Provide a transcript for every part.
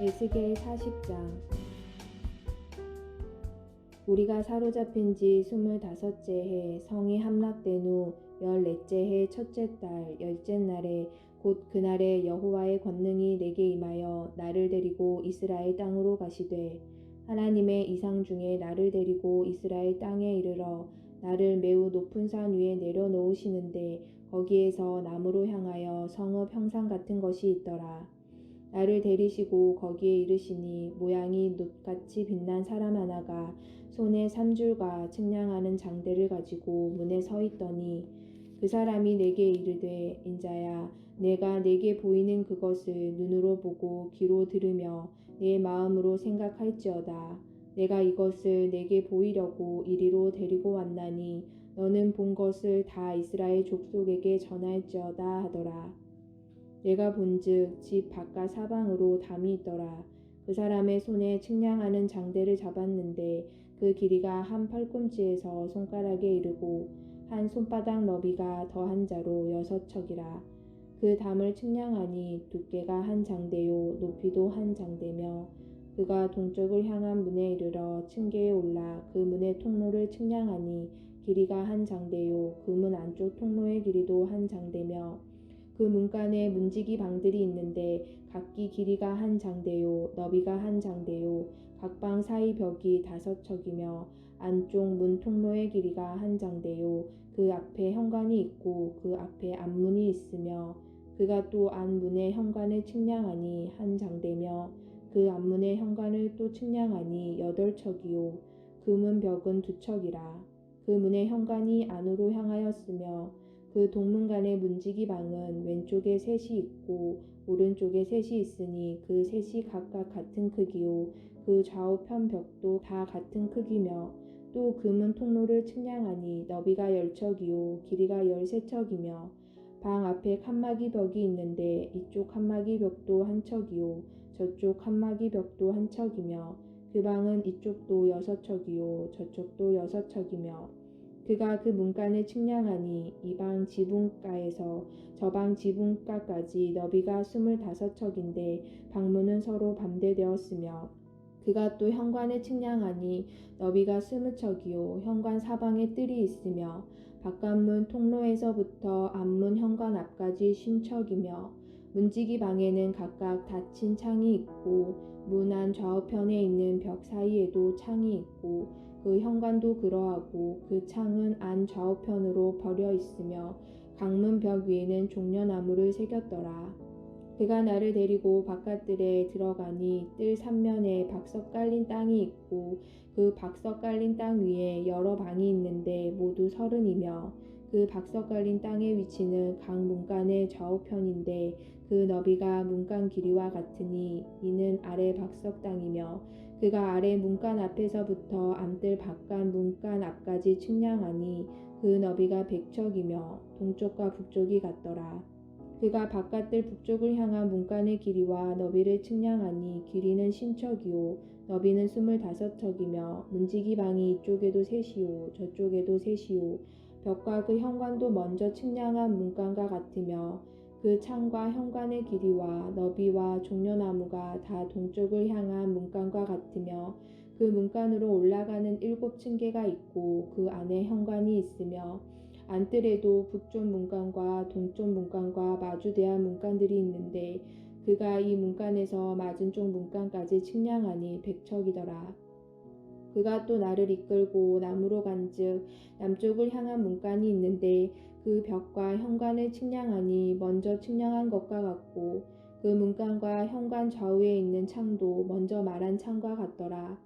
에스겔 40장 우리가 사로잡힌 지 스물다섯째 해 성이 함락된 후 열넷째 해 첫째 달 열째 날에 곧 그날에 여호와의 권능이 내게 임하여 나를 데리고 이스라엘 땅으로 가시되 하나님의 이상 중에 나를 데리고 이스라엘 땅에 이르러 나를 매우 높은 산 위에 내려놓으시는데 거기에서 나무로 향하여 성읍 형상 같은 것이 있더라. 나를 데리시고 거기에 이르시니 모양이 놋같이 빛난 사람 하나가 손에 삼줄과 측량하는 장대를 가지고 문에 서 있더니 그 사람이 내게 이르되 인자야 내가 내게 보이는 그것을 눈으로 보고 귀로 들으며 내 마음으로 생각할지어다. 내가 이것을 내게 보이려고 이리로 데리고 왔나니 너는 본 것을 다 이스라엘 족속에게 전할지어다 하더라 내가 본즉 집 바깥 사방으로 담이 있더라. 그 사람의 손에 측량하는 장대를 잡았는데 그 길이가 한 팔꿈치에서 손가락에 이르고 한 손바닥 너비가 더한 자로 여섯 척이라. 그 담을 측량하니 두께가 한 장대요 높이도 한 장대며 그가 동쪽을 향한 문에 이르러 층계에 올라 그 문의 통로를 측량하니 길이가 한 장대요 그 문 안쪽 통로의 길이도 한 장대며 그 문간에 문지기 방들이 있는데 각기 길이가 한 장대요 너비가 한 장대요. 각 방 사이 벽이 다섯 척이며 안쪽 문 통로의 길이가 한 장대요. 그 앞에 현관이 있고 그 앞에 앞문이 있으며 그가 또 안문의 현관을 측량하니 한 장대며 그 앞문의 현관을 또 측량하니 여덟 척이요. 그 문 벽은 두 척이라. 그 문의 현관이 안으로 향하였으며 그 동문간의 문지기 방은 왼쪽에 셋이 있고 오른쪽에 셋이 있으니 그 셋이 각각 같은 크기요. 그 좌우편 벽도 다 같은 크기며 또 금은 통로를 측량하니 너비가 열척이요. 길이가 열세척이며 방 앞에 칸막이 벽이 있는데 이쪽 칸막이 벽도 한 척이요. 저쪽 칸막이 벽도 한 척이며 그 방은 이쪽도 여섯 척이요. 저쪽도 여섯 척이며 그가 그 문간을 측량하니 이방 지붕가에서 저방 지붕가까지 너비가 스물다섯 척인데 방문은 서로 반대되었으며 그가 또 현관을 측량하니 너비가 스무 척이요 현관 사방에 뜰이 있으며 바깥문 통로에서부터 앞문 현관 앞까지 쉰 척이며 문지기 방에는 각각 닫힌 창이 있고 문 안 좌우편에 있는 벽 사이에도 창이 있고 그 현관도 그러하고 그 창은 안 좌우편으로 버려 있으며 강문 벽 위에는 종려나무를 새겼더라. 그가 나를 데리고 바깥들에 들어가니 뜰 삼면에 박석 깔린 땅이 있고 그 박석 깔린 땅 위에 여러 방이 있는데 모두 서른이며 그 박석 깔린 땅의 위치는 각 문간의 좌우편인데 그 너비가 문간 길이와 같으니 이는 아래 박석 땅이며 그가 아래 문간 앞에서부터 암뜰 바깥 문간 앞까지 측량하니 그 너비가 백척이며 동쪽과 북쪽이 같더라. 그가 바깥뜰 북쪽을 향한 문간의 길이와 너비를 측량하니 길이는 신척이요 너비는 스물다섯 척이며 문지기 방이 이쪽에도 셋이요 저쪽에도 셋이요 벽과 그 현관도 먼저 측량한 문간과 같으며 그 창과 현관의 길이와 너비와 종려나무가 다 동쪽을 향한 문간과 같으며 그 문간으로 올라가는 일곱 층계가 있고 그 안에 현관이 있으며 안뜰에도 북쪽 문간과 동쪽 문간과 마주대한 문간들이 있는데 그가 이 문간에서 맞은 쪽 문간까지 측량하니 백척이더라. 그가 또 나를 이끌고 남으로 간즉 남쪽을 향한 문간이 있는데 그 벽과 현관을 측량하니 먼저 측량한 것과 같고 그 문간과 현관 좌우에 있는 창도 먼저 말한 창과 같더라.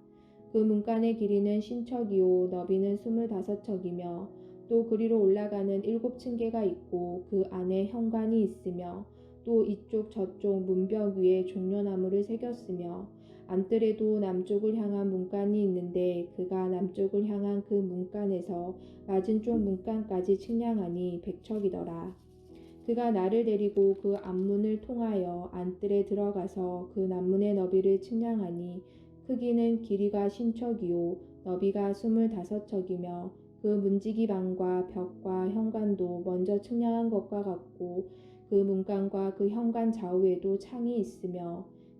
그 문간의 길이는 신척이요 너비는 스물다섯 척이며 또 그리로 올라가는 일곱 층계가 있고 그 안에 현관이 있으며 또 이쪽 저쪽 문벽 위에 종려나무를 새겼으며 안뜰에도 남쪽을 향한 문간이 있는데 그가 남쪽을 향한 그 문간에서 맞은 쪽 문간까지 측량하니 백척이더라. 그가 나를 데리고 그 앞문을 통하여 안뜰에 들어가서 그 남문의 너비를 측량하니 크기는 길이가 신척이요 너비가 스물다섯 척이며 그 문지기 방과 벽과 현관도 먼저 측량한 것과 같고 그 문간과 그 현관 좌우에도 창이 있으며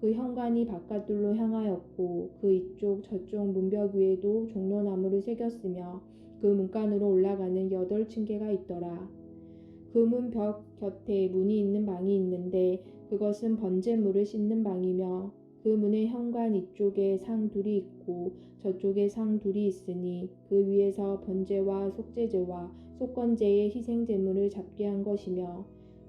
그 현관이 바깥들로 향하였고 그 이쪽 저쪽 문벽 위에도 종려나무를 새겼으며 그 문간으로 올라가는 여덟 층계가 있더라. 그 문 벽 곁에 문이 있는 방이 있는데 그것은 번제물을 씻는 방이며 그 문의 현관 이쪽에 상 둘이 있고 저쪽에 상 둘이 있으니 그 위에서 번제와 속죄제와 속건제의 희생제물을 잡게 한 것이며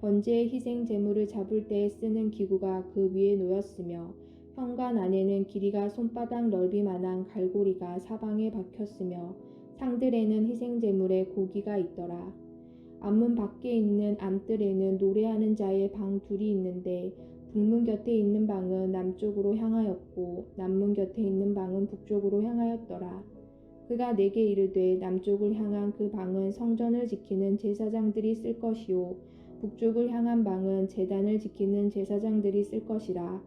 번제의 희생 제물을 잡을 때에 쓰는 기구가 그 위에 놓였으며 현관 안에는 길이가 손바닥 넓이만한 갈고리가 사방에 박혔으며 상들에는 희생 제물의 고기가 있더라. 앞문 밖에 있는 안뜰에는 노래하는 자의 방 둘이 있는데 북문 곁에 있는 방은 남쪽으로 향하였고 남문 곁에 있는 방은 북쪽으로 향하였더라. 그가 내게 이르되 남쪽을 향한 그 방은 성전을 지키는 제사장들이 쓸 것이요 북쪽을 향한 방은 제단을 지키는 제사장들이 쓸 것이라.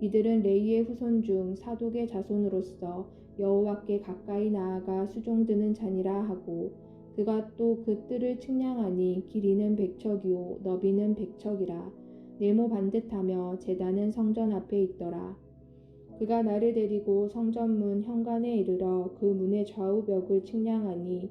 이들은 레이의 후손 중 사독의 자손으로서 여호와께 가까이 나아가 수종드는 자니라 하고 그가 또 그 뜰을 측량하니 길이는 백척이요 너비는 백척이라. 네모 반듯하며 제단은 성전 앞에 있더라. 그가 나를 데리고 성전문 현관에 이르러 그 문의 좌우 벽을 측량하니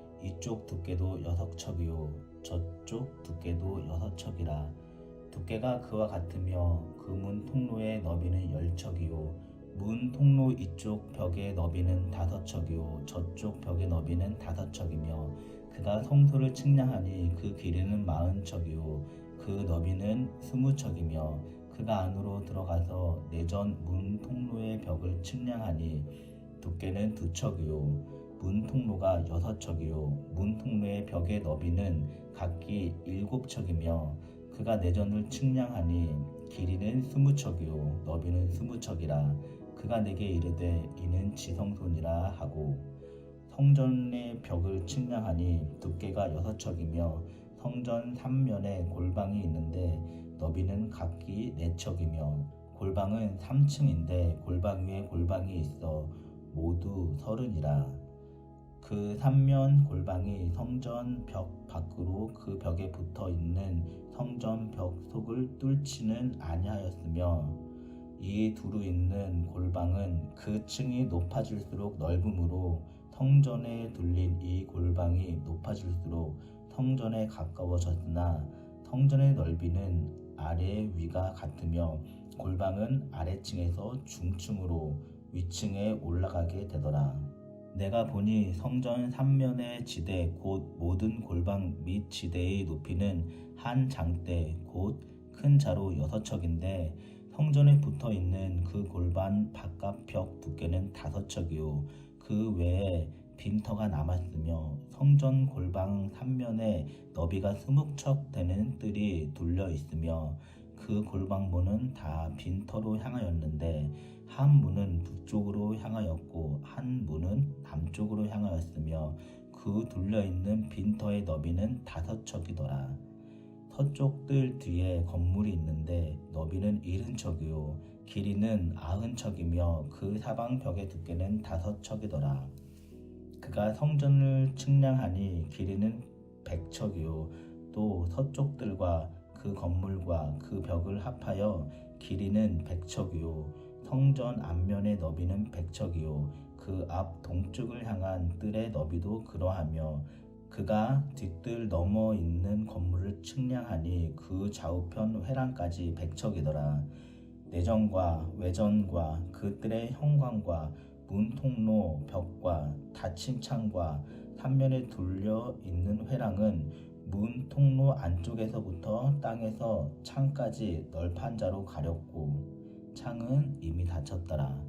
이쪽 두께도 여섯 척이요. 저쪽 두께도 여섯 척이라. 두께가 그와 같으며 그 문 통로의 너비는 열 척이요. 문 통로 이쪽 벽의 너비는 다섯 척이요. 저쪽 벽의 너비는 다섯 척이며 그가 성소를 측량하니 그 길이는 마흔 척이요. 그 너비는 스무 척이며 그가 안으로 들어가서 내전 문 통로의 벽을 측량하니 두께는 두 척이요 문 통로가 여섯 척이요. 문 통로의 벽의 너비는 각기 일곱 척이며 그가 내전을 측량하니 길이는 스무 척이요. 너비는 스무 척이라 그가 내게 이르되 이는 지성소니라 하고 성전의 벽을 측량하니 두께가 여섯 척이며 성전 삼면에 골방이 있는데 너비는 각기 네 척이며 골방은 3층인데 골방 위에 골방이 있어 모두 서른이라 그 삼면 골방이 성전 벽 밖으로 그 벽에 붙어 있는 성전 벽 속을 뚫지는 아니하였으며 이 두루 있는 골방은 그 층이 높아질수록 넓음으로 성전에 둘린 이 골방이 높아질수록 성전에 가까워졌으나 성전의 넓이는 아래 위가 같으며 골방은 아래층에서 중층으로 위층에 올라가게 되더라. 내가 보니 성전 삼면의 지대 곧 모든 골방 및 지대의 높이는 한 장대 곧 큰 자로 여섯 척인데 성전에 붙어 있는 그 골반 바깥 벽 두께는 다섯 척이요. 그 외에 빈터가 남았으며 성전 골방 삼면에 너비가 스묵척 되는 뜰이 둘려 있으며 그 골방문은 다 빈터로 향하였는데 한 문은 북쪽으로 향하였고 한 문은 남쪽으로 향하였으며 그 둘려 있는 빈터의 너비는 다섯 척이더라. 서쪽 뜰 뒤에 건물이 있는데 너비는 일흔 척이요 길이는 아흔 척이며 그 사방 벽의 두께는 다섯 척이더라. 그가 성전을 측량하니 길이는 백 척이요 또 서쪽 뜰과 그 건물과 그 벽을 합하여 길이는 백 척이요 성전 앞면의 너비는 백척이요 그 앞 동쪽을 향한 뜰의 너비도 그러하며 그가 뒷뜰 넘어 있는 건물을 측량하니 그 좌우편 회랑까지 백척이더라. 내전과 외전과 그 뜰의 형광과 문 통로 벽과 닫힌 창과 삼면에 둘려 있는 회랑은 문 통로 안쪽에서부터 땅에서 창까지 널판자로 가렸고 창은 이미 닫혔더라.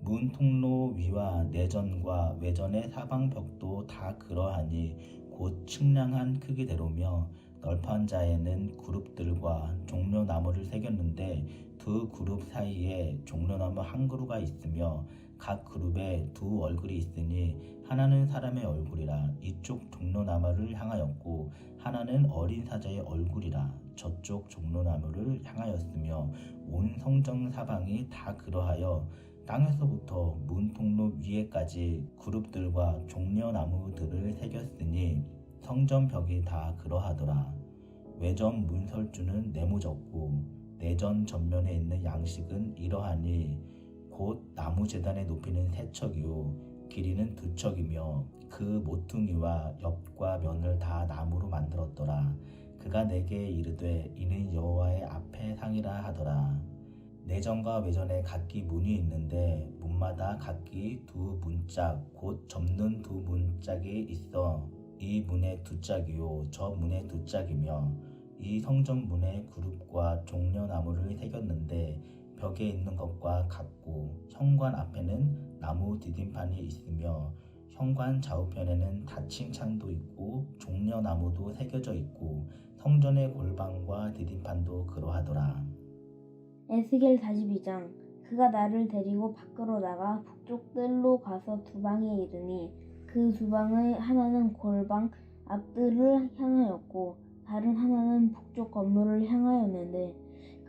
문 통로 위와 내전과 외전의 사방 벽도 다 그러하니 곧 측량한 크기대로며 널판 자에는 그룹들과 종려나무를 새겼는데 두 그룹 사이에 종려나무 한 그루가 있으며 각 그룹에 두 얼굴이 있으니 하나는 사람의 얼굴이라 이쪽 종려나무를 향하였고 하나는 어린 사자의 얼굴이라 저쪽 종려나무를 향하였으며 온 성전 사방이 다 그러하여 땅에서부터 문 통로 위에까지 그룹들과 종려나무들을 새겼으니 성전 벽이 다 그러하더라. 외전 문설주는 네모졌고 내전 전면에 있는 양식은 이러하니 곧 나무 재단의 높이는 세 척이요 길이는 두 척이며 그 모퉁이와 옆과 면을 다 나무로 만들었더라. 그가 내게 이르되 이는 여호와의 앞에 상이라 하더라. 내전과 외전에 각기 문이 있는데 문마다 각기 두 문짝 곧 접는 두 문짝이 있어 이 문에 두 짝이요 저 문에 두 짝이며 이 성전 문에 그룹과 종려나무를 새겼는데 벽에 있는 것과 같고 현관 앞에는 나무 디딤판이 있으며 현관 좌우편에는 닫힌 창도 있고 종려나무도 새겨져 있고 성전의 골방과 디딤판도 그러하더라. 에스겔 42장 그가 나를 데리고 밖으로 나가 북쪽 뜰로 가서 두 방에 이르니 그 두 방의 하나는 골방 앞뜰을 향하였고 다른 하나는 북쪽 건물을 향하였는데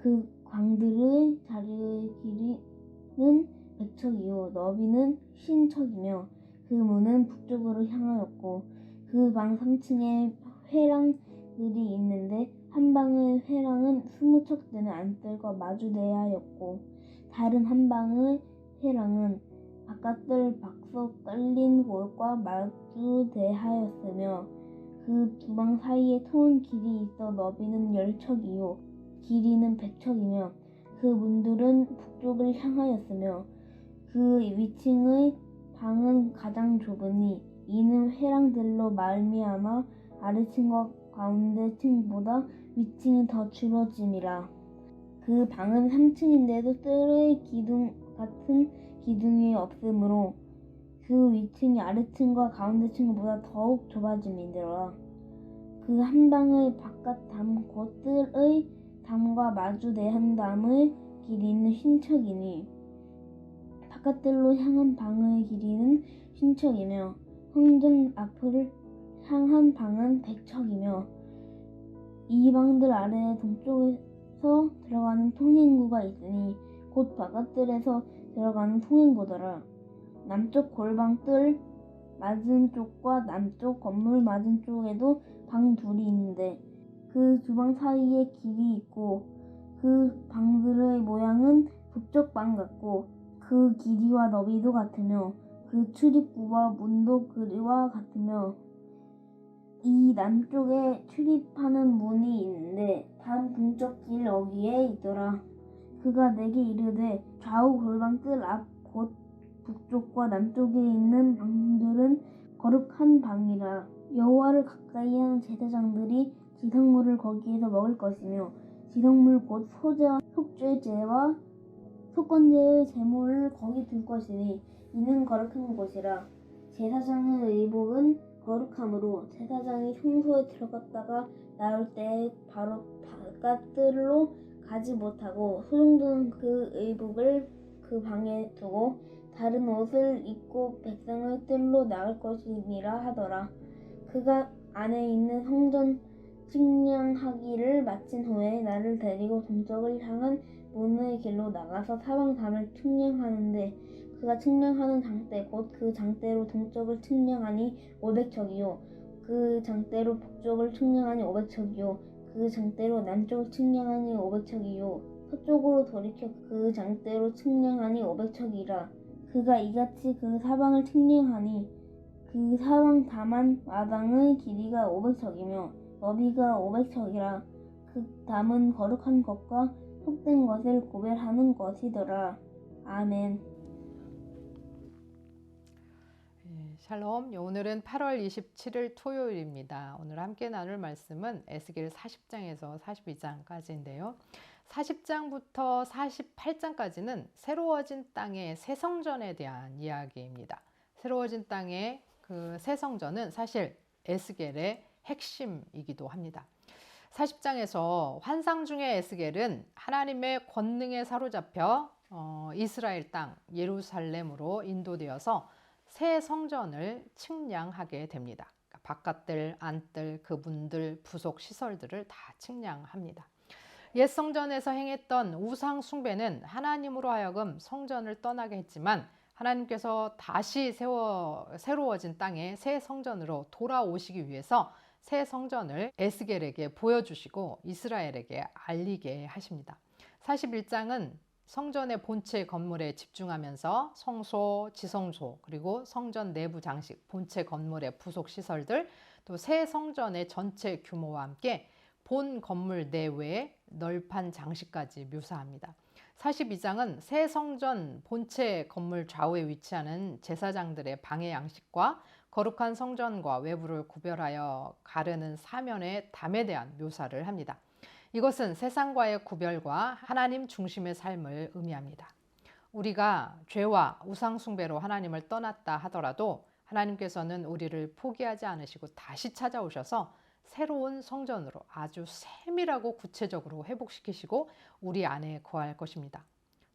그 광들의 자리의 길이는 백척이요 너비는 신척이며 그 문은 북쪽으로 향하였고 그 방 3층에 회랑 들이 있는데 한 방의 회랑은 스무 척 되는 안뜰과 마주대하였고 다른 한 방의 회랑은 바깥뜰 박석 깔린 곳과 마주대하였으며 그 두 방 사이에 터은 길이 있어 너비는 열 척이요 길이는 백 척이며 그 문들은 북쪽을 향하였으며 그 위층의 방은 가장 좁으니 이는 회랑들로 말미암아 아래층과 가운데 층보다 위층이 더 줄어짐이라. 그 방은 3층인데도 뜰의 기둥 같은 기둥이 없으므로 그 위층이 아래층과 가운데 층보다 더욱 좁아짐이더라. 그 한 방의 바깥 담곧 뜰의 담과 마주 대한 담의 길이는 신척이니 바깥뜰로 향한 방의 길이는 신척이며 성전 앞을 향한 방은 백척이며 이 방들 아래 동쪽에서 들어가는 통행구가 있으니 곧 바깥뜰에서 들어가는 통행구더라. 남쪽 골방 뜰 맞은 쪽과 남쪽 건물 맞은 쪽에도 방 둘이 있는데 그 두 방 사이에 길이 있고 그 방들의 모양은 북쪽 방 같고 그 길이와 너비도 같으며 그 출입구와 문도 그리와 같으며 이 남쪽에 출입하는 문이 있는데 단 동쪽 길 어귀에 있더라. 그가 내게 이르되 좌우 골방 뜰앞곧 북쪽과 남쪽에 있는 방들은 거룩한 방이라 여호와를 가까이 하는 제사장들이 지성물을 거기에서 먹을 것이며 지성물 곧 소자 속죄제와 속건제의 제물을 거기 둘 것이니 이는 거룩한 곳이라 제사장의 의복은 거룩함으로 제사장이 성소에 들어갔다가 나올 때 바로 바깥으로 가지 못하고 소정도는 그 의복을 그 방에 두고 다른 옷을 입고 백성의 뜰로 나갈 것이니라 하더라. 그가 안에 있는 성전 측량하기를 마친 후에 나를 데리고 동쪽을 향한 문의 길로 나가서 사방 담을 측량하는데 그가 측량하는 장대 곧 그 장대로 동쪽을 측량하니 500척이요. 그 장대로 북쪽을 측량하니 500척이요. 그 장대로 남쪽을 측량하니 500척이요. 서쪽으로 돌이켜 그 장대로 측량하니 500척이라. 그가 이같이 그 사방을 측량하니 그 사방 담한 마당의 길이가 500척이며 너비가 500척이라. 그 담은 거룩한 것과 속된 것을 구별하는 것이더라. 아멘 샬롬. 오늘은 8월 27일 토요일입니다. 오늘 함께 나눌 말씀은 에스겔 40장에서 42장까지인데요. 40장부터 48장까지는 새로워진 땅의 새 성전에 대한 이야기입니다. 새로워진 땅의 그 새 성전은 사실 에스겔의 핵심이기도 합니다. 40장에서 환상 중의 에스겔은 하나님의 권능에 사로잡혀 어, 이스라엘 땅 예루살렘으로 인도되어서 새 성전을 측량하게 됩니다. 그러니까 바깥들, 안뜰, 그분들, 부속 시설들을 다 측량합니다. 옛 성전에서 행했던 우상 숭배는 하나님으로 하여금 성전을 떠나게 했지만 하나님께서 다시 세워 새로워진 땅에 새 성전으로 돌아오시기 위해서 새 성전을 에스겔에게 보여주시고 이스라엘에게 알리게 하십니다. 41장은 성전의 본체 건물에 집중하면서 성소, 지성소, 그리고 성전 내부 장식, 본체 건물의 부속 시설들, 또 새 성전의 전체 규모와 함께 본 건물 내외의 널판 장식까지 묘사합니다. 42장은 새 성전 본체 건물 좌우에 위치하는 제사장들의 방해 양식과 거룩한 성전과 외부를 구별하여 가르는 사면의 담에 대한 묘사를 합니다. 이것은 세상과의 구별과 하나님 중심의 삶을 의미합니다. 우리가 죄와 우상숭배로 하나님을 떠났다 하더라도 하나님께서는 우리를 포기하지 않으시고 다시 찾아오셔서 새로운 성전으로 아주 세밀하고 구체적으로 회복시키시고 우리 안에 거할 것입니다.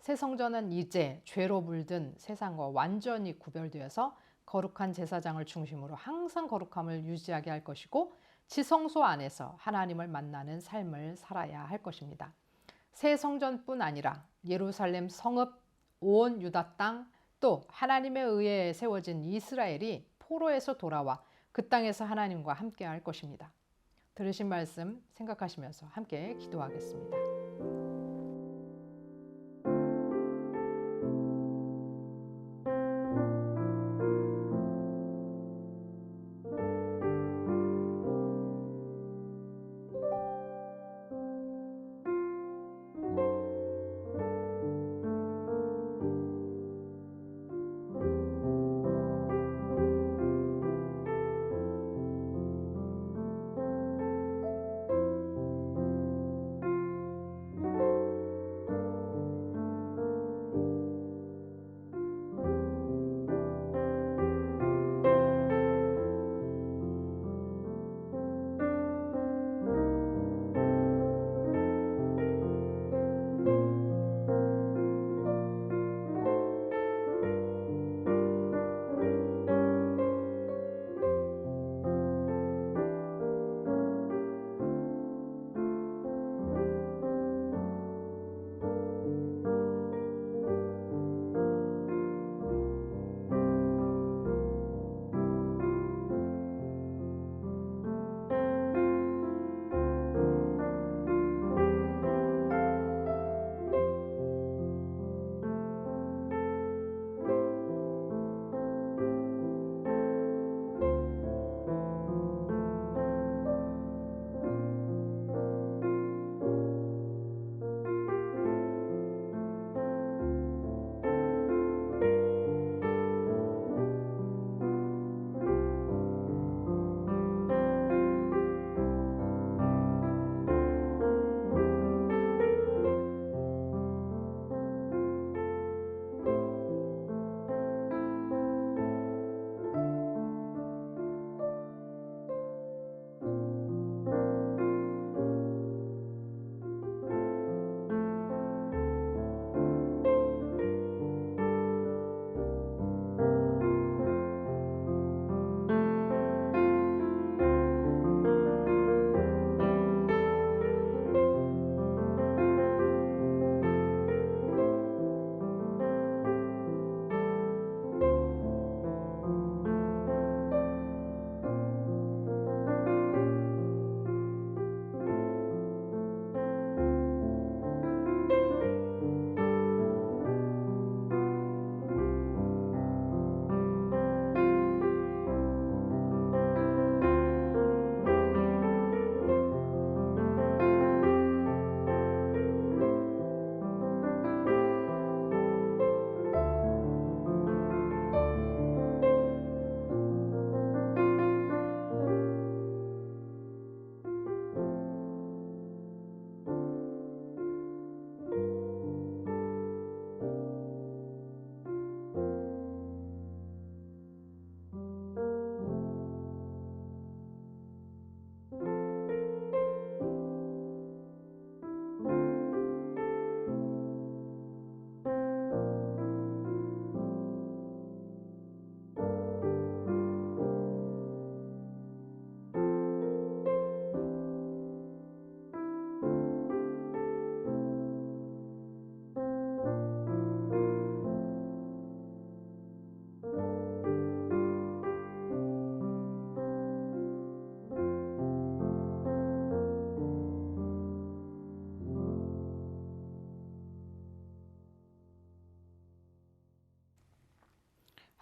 새 성전은 이제 죄로 물든 세상과 완전히 구별되어서 거룩한 제사장을 중심으로 항상 거룩함을 유지하게 할 것이고 지성소 안에서 하나님을 만나는 삶을 살아야 할 것입니다. 새 성전뿐 아니라 예루살렘 성읍, 온 유다 땅, 또 하나님에 의해 세워진 이스라엘이 포로에서 돌아와 그 땅에서 하나님과 함께 할 것입니다. 들으신 말씀 생각하시면서 함께 기도하겠습니다.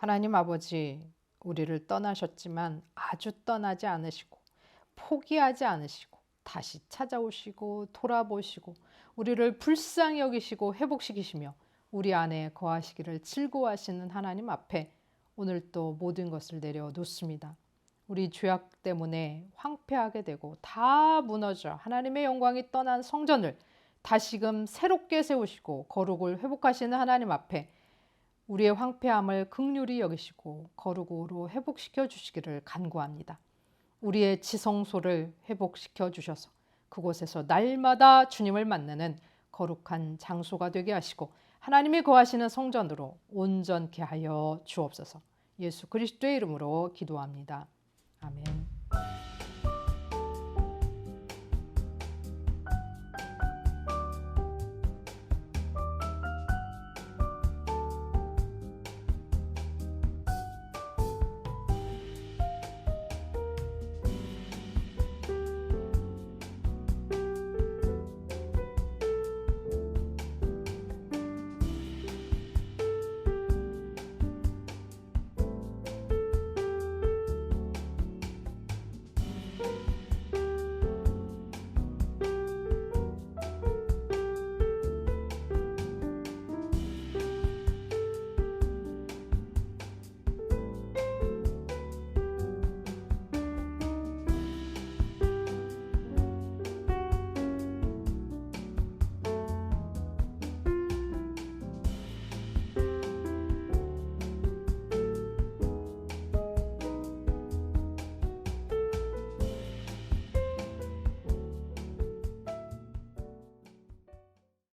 하나님 아버지, 우리를 떠나셨지만 아주 떠나지 않으시고 포기하지 않으시고 다시 찾아오시고 돌아보시고 우리를 불쌍히 여기시고 회복시키시며 우리 안에 거하시기를 즐거워하시는 하나님 앞에 오늘 또 모든 것을 내려놓습니다. 우리 죄악 때문에 황폐하게 되고 다 무너져 하나님의 영광이 떠난 성전을 다시금 새롭게 세우시고 거룩을 회복하시는 하나님 앞에 우리의 황폐함을 극률히 여기시고 거룩으로 회복시켜 주시기를 간구합니다. 우리의 지성소를 회복시켜 주셔서 그곳에서 날마다 주님을 만나는 거룩한 장소가 되게 하시고 하나님이 거하시는 성전으로 온전케 하여 주옵소서. 예수 그리스도의 이름으로 기도합니다. 아멘.